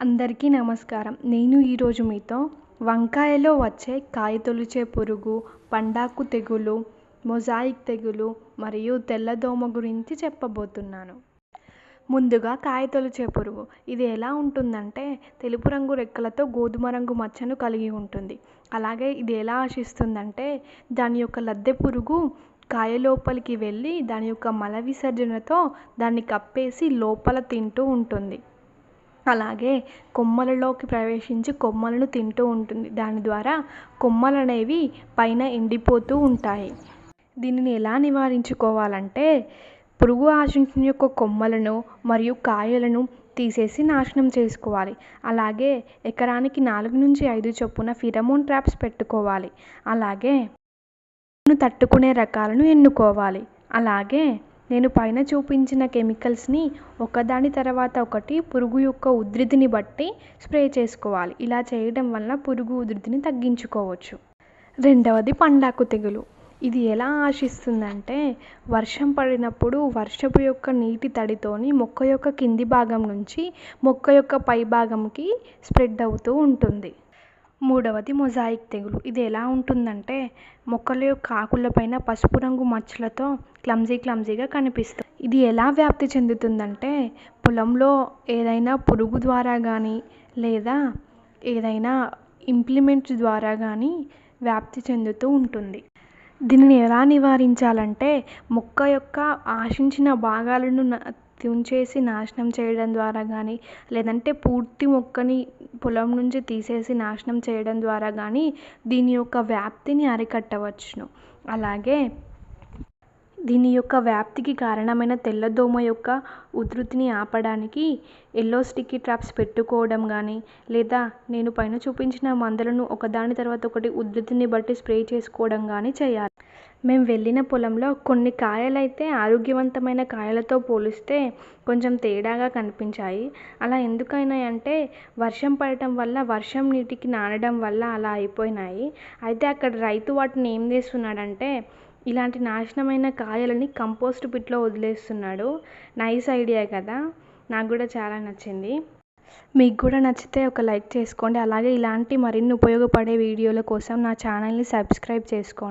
అందరికీ నమస్కారం. నేను ఈరోజు మీతో వంకాయలో వచ్చే కాయ తొలిచే పురుగు పండాకు తెగులు మొజాయిక్ తెగులు మరియు తెల్లదోమ గురించి చెప్పబోతున్నాను. ముందుగా కాయ తొలిచే పురుగు. ఇది ఎలా ఉంటుందంటే తెలుపు రంగు రెక్కలతో గోధుమ రంగు మచ్చను కలిగి ఉంటుంది. అలాగే ఇది ఎలా ఆశిస్తుందంటే దాని యొక్క లద్దె పురుగు కాయ లోపలికి వెళ్ళి దాని యొక్క మల విసర్జనతో దాన్ని కప్పేసి లోపల తింటూ ఉంటుంది. అలాగే కొమ్మలలోకి ప్రవేశించి కొమ్మలను తింటూ ఉంటుంది. దాని ద్వారా కొమ్మలు అనేవి పైన ఎండిపోతూ ఉంటాయి. దీనిని ఎలా నివారించుకోవాలంటే పురుగు ఆశించిన యొక్క కొమ్మలను మరియు కాయలను తీసేసి నాశనం చేసుకోవాలి. అలాగే ఎకరానికి నాలుగు నుంచి ఐదు చొప్పున ఫిరమోన్ ట్రాప్స్ పెట్టుకోవాలి. అలాగే తట్టుకునే రకాలను ఎన్నుకోవాలి. అలాగే నేను పైన చూపించిన కెమికల్స్ని ఒకదాని తర్వాత ఒకటి పురుగు యొక్క ఉధృతిని బట్టి స్ప్రే చేసుకోవాలి. ఇలా చేయడం వల్ల పురుగు ఉధృతిని తగ్గించుకోవచ్చు. రెండవది పండాకు తెగులు. ఇది ఎలా ఆశిస్తుందంటే వర్షం పడినప్పుడు వర్షపు యొక్క నీటి తడితోని మొక్క యొక్క కింది భాగం నుంచి మొక్క యొక్క పై భాగంకి స్ప్రెడ్ అవుతూ ఉంటుంది. మూడవది మొజాయిక్ తెగులు. ఇది ఎలా ఉంటుందంటే మొక్కల యొక్క ఆకులపైన పసుపు రంగు మచ్చలతో క్లమ్జీ క్లమ్జీగా కనిపిస్తుంది. ఇది ఎలా వ్యాప్తి చెందుతుందంటే పొలంలో ఏదైనా పురుగు ద్వారా కానీ లేదా ఏదైనా ఇంప్లిమెంట్స్ ద్వారా కానీ వ్యాప్తి చెందుతూ ఉంటుంది. దీనిని ఎలా నివారించాలంటే మొక్క యొక్క ఆశించిన భాగాలను తుంచేసి నాశనం చేయడం ద్వారా కానీ లేదంటే పూర్తి మొక్కని పొలం నుంచి తీసేసి నాశనం చేయడం ద్వారా కానీ దీని యొక్క వ్యాప్తిని అరికట్టవచ్చును. అలాగే దీని యొక్క వ్యాప్తికి కారణమైన తెల్లదోమ యొక్క ఉధృతిని ఆపడానికి ఎల్లో స్టిక్కీ ట్రాప్స్ పెట్టుకోవడం కానీ లేదా నేను పైన చూపించిన మందులను ఒకదాని తర్వాత ఒకటి ఉధృతిని బట్టి స్ప్రే చేసుకోవడం కానీ చేయాలి. మేము వెళ్ళిన పొలంలో కొన్ని కాయలైతే ఆరోగ్యవంతమైన కాయలతో పోలిస్తే కొంచెం తేడాగా కనిపించాయి. అలా ఎందుకైనాయి అంటే వర్షం పడటం వల్ల వర్షం నీటికి నానడం వల్ల అలా అయిపోయినాయి. అయితే అక్కడ రైతు వాటిని ఏం చేస్తున్నాడంటే ఇలాంటి నాశనమైన కాయలని కంపోస్ట్ పిట్లో వదిలేస్తున్నాడు. నైస్ ఐడియా కదా నాకు కూడా చాలా నచ్చింది. మీకు కూడా నచ్చితే ఒక లైక్ చేసుకోండి. అలాగే ఇలాంటి మరిన్ని ఉపయోగపడే వీడియోల కోసం నా ఛానల్ని సబ్స్క్రైబ్ చేసుకోండి.